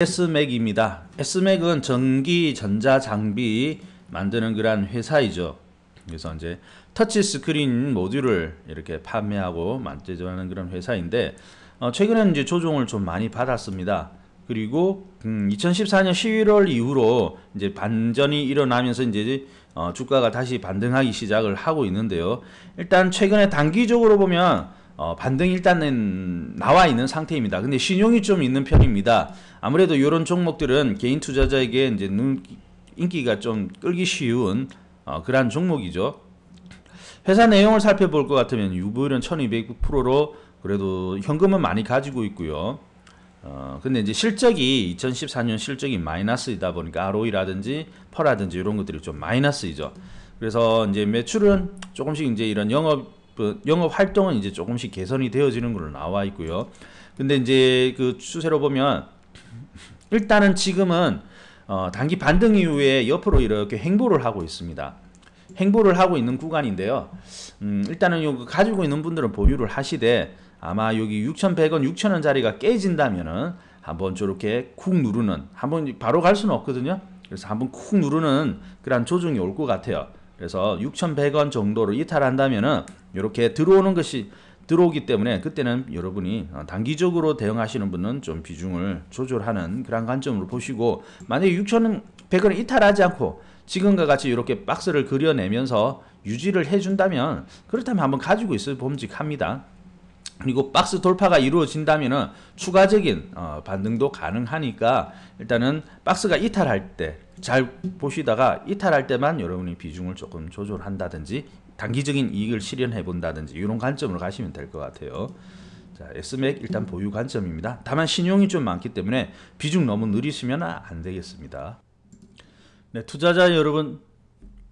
S맥입니다. S맥은 전기 전자 장비 만드는 그런 회사이죠. 그래서 이제 터치 스크린 모듈을 이렇게 판매하고 만들어하는 그런 회사인데 어, 최근에는 이제 조종을 좀 많이 받았습니다. 그리고 음, 2014년 11월 이후로 이제 반전이 일어나면서 이제 어, 주가가 다시 반등하기 시작을 하고 있는데요. 일단 최근에 단기적으로 보면 어, 반등이 일단은 나와 있는 상태입니다. 근데 신용이 좀 있는 편입니다. 아무래도 이런 종목들은 개인 투자자에게 이제 눈, 인기가 좀 끌기 쉬운 어, 그러한 종목이죠. 회사 내용을 살펴볼 것 같으면 유보율은 1200%로 그래도 현금은 많이 가지고 있고요. 어, 근데 이제 실적이 2014년 실적이 마이너스이다 보니까 ROE라든지 퍼라든지 이런 것들이 좀 마이너스이죠. 그래서 이제 매출은 조금씩 이제 이런 영업 그 영업 활동은 이제 조금씩 개선이 되어지는 걸로 나와 있고요. 근데 이제 그 추세로 보면 일단은 지금은 어, 단기 반등 이후에 옆으로 이렇게 행보를 하고 있습니다. 행보를 하고 있는 구간인데요. 음, 일단은 요 가지고 있는 분들은 보유를 하시되 아마 여기 6,100원, 6,000원짜리가 깨진다면은 한번 저렇게 쿡 누르는 한번 바로 갈 수는 없거든요. 그래서 한번 쿡 누르는 그런 조정이 올 것 같아요. 그래서 6,100원 정도로 이탈한다면은 이렇게 들어오는 것이 들어오기 때문에 그때는 여러분이 어, 단기적으로 대응하시는 분은 좀 비중을 조절하는 그런 관점으로 보시고 만약에 6,100원 이탈하지 않고 지금과 같이 이렇게 박스를 그려내면서 유지를 해준다면 그렇다면 한번 가지고 있어 봄직합니다. 그리고 박스 돌파가 이루어진다면 추가적인 어, 반등도 가능하니까 일단은 박스가 이탈할 때 잘 보시다가 이탈할 때만 여러분이 비중을 조금 조절한다든지 단기적인 이익을 실현해 본다든지 이런 관점으로 가시면 될 것 같아요. 자, S맥 일단 보유 관점입니다. 다만 신용이 좀 많기 때문에 비중 너무 느리시면 안 되겠습니다. 네, 투자자 여러분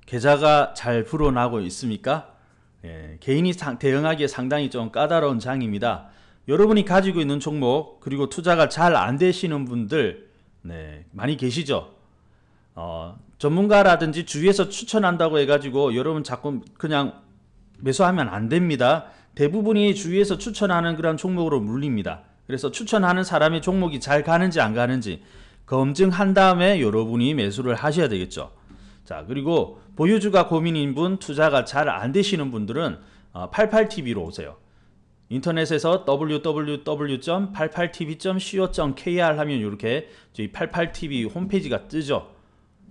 계좌가 잘 불어나고 있습니까? 예, 개인이 상, 대응하기에 상당히 좀 까다로운 장입니다. 여러분이 가지고 있는 종목 그리고 투자가 잘 안 되시는 분들 네, 많이 계시죠? 어, 전문가라든지 주위에서 추천한다고 해가지고 여러분 자꾸 그냥 매수하면 안 됩니다. 대부분이 주위에서 추천하는 그런 종목으로 물립니다. 그래서 추천하는 사람의 종목이 잘 가는지 안 가는지 검증한 다음에 여러분이 매수를 하셔야 되겠죠. 자, 그리고 보유주가 고민인 분, 투자가 잘 안 되시는 분들은 88TV로 어, 오세요. 인터넷에서 www.88tv.co.kr 하면 이렇게 저희 88TV 홈페이지가 뜨죠.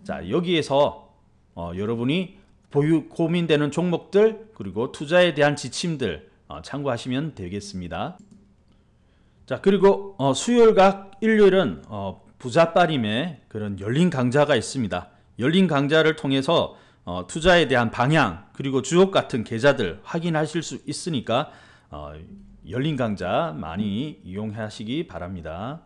자, 여기에서 어, 여러분이 보유 고민되는 종목들 그리고 투자에 대한 지침들 어, 참고하시면 되겠습니다. 자, 그리고 어, 수요일과 일요일은 어, 부자빠림의 그런 열린 강좌가 있습니다. 열린 강좌를 통해서 어, 투자에 대한 방향 그리고 주옥 같은 계좌들 확인하실 수 있으니까 어, 열린 강좌 많이 이용하시기 바랍니다.